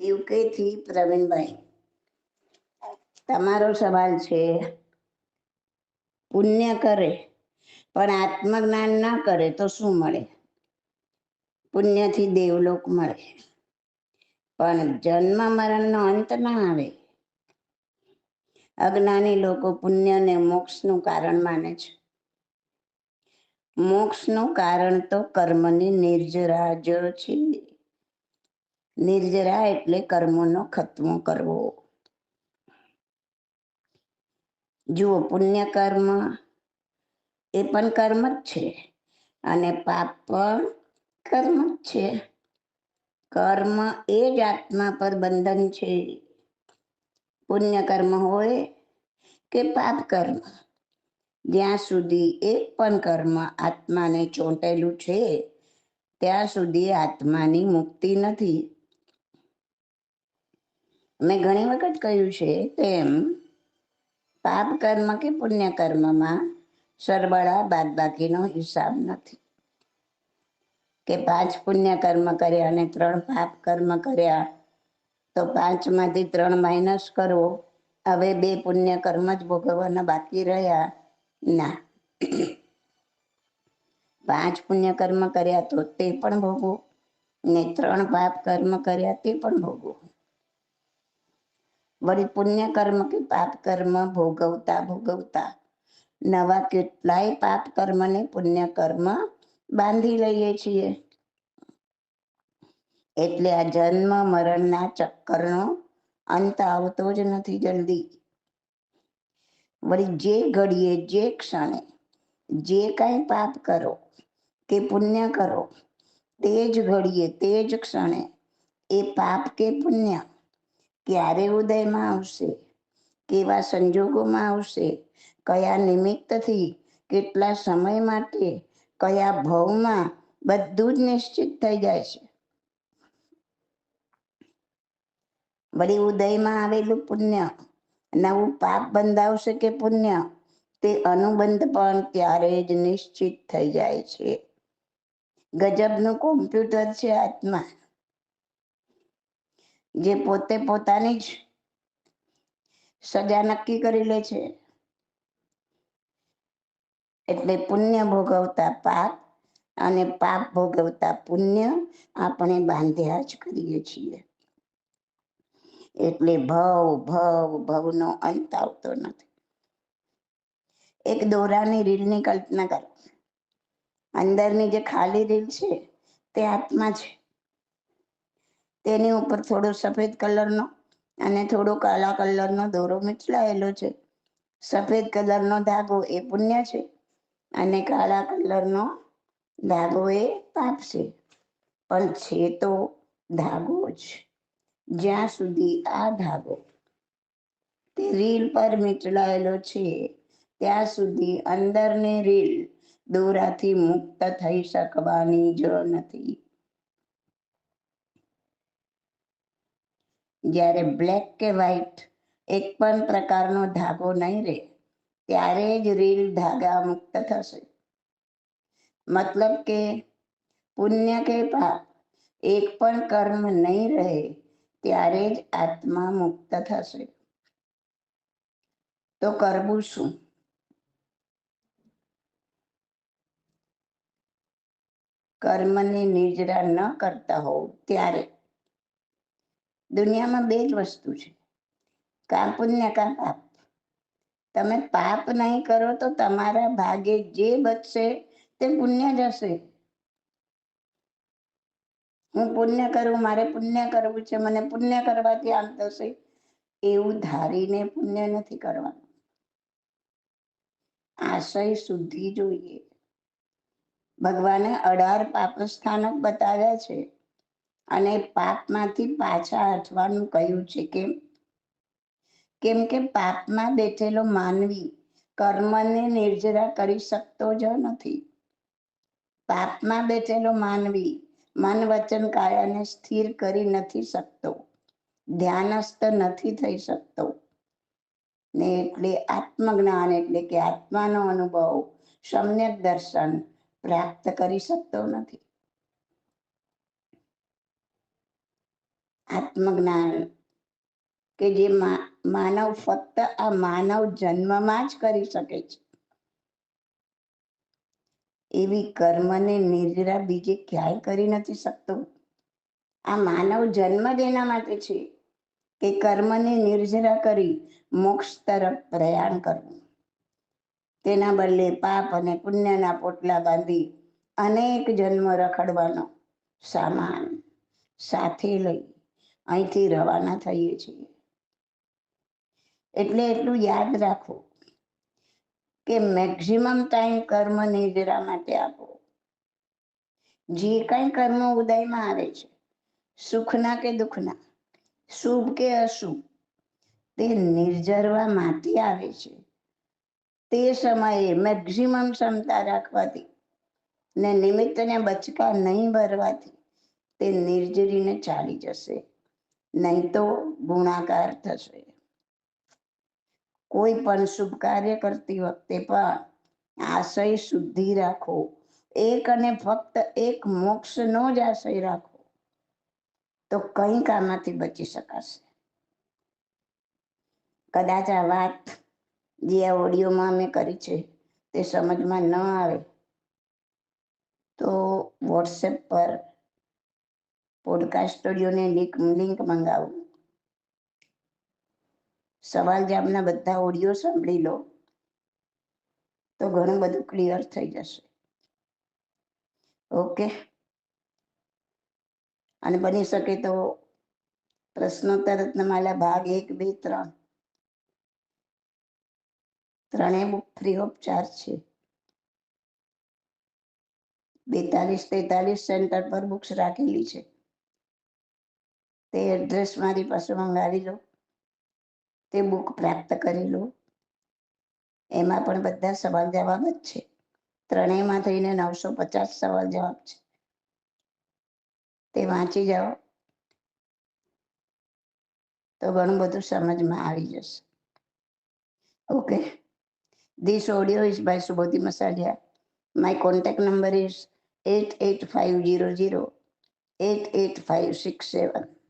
યુકેથી પ્રવીણભાઈ. તમારો સવાલ છે, પુણ્ય કરે, પણ આત્મજ્ઞાન ના કરે તો શું મળે? પુણ્યથી દેવલોક મળે. પણ જન્મ મરણનો અંત ના આવે. અજ્ઞાની લોકો પુણ્યને મોક્ષનું કારણ માને છે. મોક્ષનું કારણ તો કર્મની નિર્જરા જ છે. નિર્જરા એટલે કર્મોનો ખત્મો કરવો. જુઓ, પુણ્ય કર્મ એ પણ કર્મ જ છે અને પાપ પણ કર્મ જ છે. કર્મ એ જ આત્મા પર બંધન છે. પુણ્ય કર્મ હોય કે પાપ કર્મ, જ્યાં સુધી એક પણ કર્મ આત્માને ચોંટેલું છે, ત્યાં સુધી આત્માની મુક્તિ નથી. મેં ઘણી વખત કહ્યું છે તેમ પાપ કર્મ કે પુણ્ય કર્મમાં સરબળા બાદબાકીનો હિસાબ નથી. કે પાંચ પુણ્ય કર્મ કર્યા અને ત્રણ પાપ કર્મ કર્યા, તો પાંચમાંથી ત્રણ માઇનસ કરો. હવે બે પુણ્ય કર્મ જ ભોગવવાના બાકી રહ્યા. ના. પાંચ પુણ્ય કર્મ કર્યા તો તે પણ ભોગવું, ને ત્રણ પાપ કર્મ કર્યા તે પણ ભોગવું. વળી પુણ્ય કર્મ કે પાપ કર્મ ભોગવતા ભોગવતા નવા કેટલાય પાપ કર્મ ને પુણ્ય કર્મ બાંધી લઈએ છીએ. એટલે આ જન્મ મરણના ચક્કરનો અંત આવતો જ નથી જલ્દી. વળી જે ઘડીએ જે ક્ષણે જે કાંઈ પાપ કરો કે પુણ્ય કરો તે જ ઘડીએ તે જ ક્ષણે એ પાપ કે પુણ્ય ક્યારે ઉદયમાં આવશે? કેવા સંજોગોમાં આવશે? કયા નિમિત્તથી? કેટલા સમય માટે? કયા ભવમાં? બધું જ નિશ્ચિત થઈ જાય છે. વળી ઉદયમાં આવેલું પુણ્ય, નવું પાપ બંધાવશે કે પુણ્ય? તે અનુબંધ પણ ત્યારે જ નિશ્ચિત થઈ જાય છે. ગજબનું કોમ્પ્યુટર છે આત્મા. જે પોતે પોતાની જ સજા નક્કી કરી લે છે. એટલે પુણ્ય ભોગવતા પાપ અને પાપ ભોગવતા પુણ્ય આપણે બાંધ્યા જ કરીએ છીએ. એટલે ભવ ભવ, ભવનો અંત આવતો નથી. એક દોરાની રીલની કલ્પના કરો. અંદરની જે ખાલી રીલ છે તે આત્મા છે. તેની ઉપર થોડો સફેદ કલરનો અને થોડો કાળા કલરનો દોરો મીચલાયેલો છે. સફેદ કલરનો ધાગો એ પુણ્ય છે અને કાળા કલરનો ધાગો એ પાપ છે. પણ છે તો ધાગો જ. જ્યાં સુધી આ ધાગો તે રીલ પર મીચલાયેલો છે, ત્યાં સુધી અંદરની રીલ દોરાથી મુક્ત થઈ શકવાની જ નથી. જ્યારે બ્લેક કે વ્હાઈટ એક પણ પ્રકારનો ધાગો નહીં રહે, ત્યારે જ રીલ ધાગા મુક્ત થશે. મતલબ કે પુણ્ય કે પાપ એક પણ કર્મ નહીં રહે, ત્યારે જ આત્મા મુક્ત થશે. તો કરવું શું? કર્મની નિજરા ન કરતા હોવ ત્યારે દુનિયામાં બે જ વસ્તુ છે. કા પુણ્ય કા પાપ. તમે પાપ નહીં કરો તો તમારા ભાગે જે બચશે તે પુણ્ય જ હશે હું પુણ્ય કરું, મારે પુણ્ય કરવું છે, મને પુણ્ય કરવાથી આમ થશે એવું ધારીને પુણ્ય નથી કરવાનું. આશય શુદ્ધિ જોઈએ. ભગવાને અઢાર પાપ સ્થાનક બતાવ્યા છે. અને પાપમાંથી પાછા હટવાનું કહ્યું છે કેમ કેમ કે પાપમાં બેઠેલો માનવી કર્મને નિર્જરા કરી શકતો જ નથી. પાપમાં બેઠેલો માનવી મન વચન કાયાને સ્થિર કરી નથી શકતો, ધ્યાનસ્થ નથી થઈ શકતો. ને એટલે આત્મજ્ઞાન એટલે કે આત્માનો અનુભવ, સમ્યક દર્શન પ્રાપ્ત કરી શકતો નથી. આત્મજ્ઞાન કે જે માનવ ફક્ત આ માનવ જન્મમાં જ કરી શકે છે. એવી કર્મને નિર્જરા બીજે ક્યાંય કરી નથી શકતો. આ માનવ જન્મ જ એના માટે છે કે કર્મને નિર્જરા કરી મોક્ષ તરફ પ્રયાણ કરવું. તેના બદલે પાપ અને પુણ્યના પોટલા બાંધી અનેક જન્મ રખડવાનો સામાન સાથે લઈ અહીંથી રવાના થઈએ છીએ. એટલે એટલું યાદ રાખો કે મેક્સિમમ ટાઈમ કર્મ નિદ્રા માટે આપો. જે કઈ કર્મ ઉદયમાં આવે છે, સુખના કે દુઃખના, શુભ કે અશુભ, તે નિર્જરવા માટે આવે છે. તે સમયે મેક્સિમમ ક્ષમતા રાખવાથી ને નિમિત્તને બચકા નહીં ભરવાથી તે નિર્જરીને ચાલી જશે. નહીં તો ગુણાકાર થશે. કોઈ પણ શુભ કાર્ય કરતી વખતે પણ આશય શુદ્ધિ રાખો. એક અને ફક્ત એક મોક્ષનો જ આશય રાખો. તો કંઈક આમાંથી બચી શકાશે? કદાચ આ વાત જે આ ઓડિયોમાં મેં કરી છે તે સમજમાં ન આવે તો વોટ્સએપ પર પોડકાસ્ટ ઓડિયોને લિંક લિંક મંગાવું. સવાલ જામના બધા ઓડિયો સાંભળી લો, તો ઘણું બધું ક્લિયર થઈ જશે. ઓકે અને બની શકે તો પ્રશ્નોત્તર રત્નમાલા ભાગ એક, બે, ત્રણ. ત્રણેય બુક ફ્રી ઓફ ચાર્જ છે. બેતાલીસ, તેતાલીસ સેન્ટર પર બુક્સ રાખેલી છે. તે એડ્રેસ મારી પાસે મંગાવી લો. તે બુક પ્રાપ્ત કરી લો. એમાં પણ બધા સવાલ જવાબ જ છે. ત્રણેયમાં થઈને નવસો પચાસ સવાલ જવાબ છે. તે વાંચી જાઓ. તો ઘણું બધું સમજમાં આવી જશે. Okay. This audio is by Subodhi Masalia. My contact number is 88500 88567.